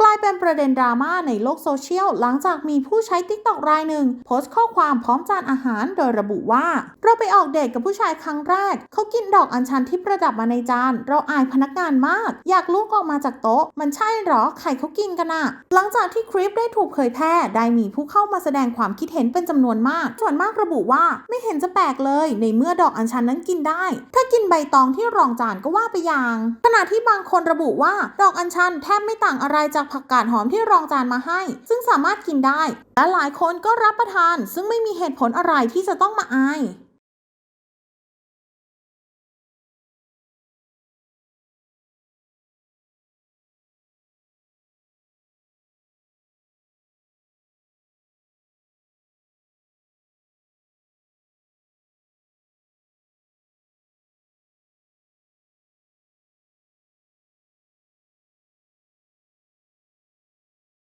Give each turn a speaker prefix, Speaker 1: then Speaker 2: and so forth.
Speaker 1: กลายเป็นประเด็นดราม่าในโลกโซเชียล หลังจากมีผู้ใช้ t ิ k t o k รายหนึ่ง โพสต์ข้อความพร้อมจานอาหารโดยระบุว่า เราไปออกเดทกับผู้ชายครั้งแรก เขากินดอกอัญชันที่ประดับมาในจาน เราอายพนักงานมาก อยากลุกออกมาจากโต๊ะ มันใช่หรอใครเขากินกันอะหลังจากที่คลิปได้ถูกเผยแพร่ได้มีผู้เข้ามาแสดงความคิดเห็นเป็นจำนวนมาก ส่วนมากระบุว่าไม่เห็นจะแปลกเลย ในเมื่อดอกอัญชันนั้นกินได้ ถ้ากินใบตองที่รองจานก็ว่าไปอย่าง ขณะที่บางคนระบุว่าดอกอัญชันแทบไม่ต่างอะไรจากผักกาดหอมที่รองจานมาให้ ซึ่งสามารถกินได้ และหลายคนก็รับประทาน ซึ่งไม่มีเหตุผลอะไรที่จะต้องมาอาย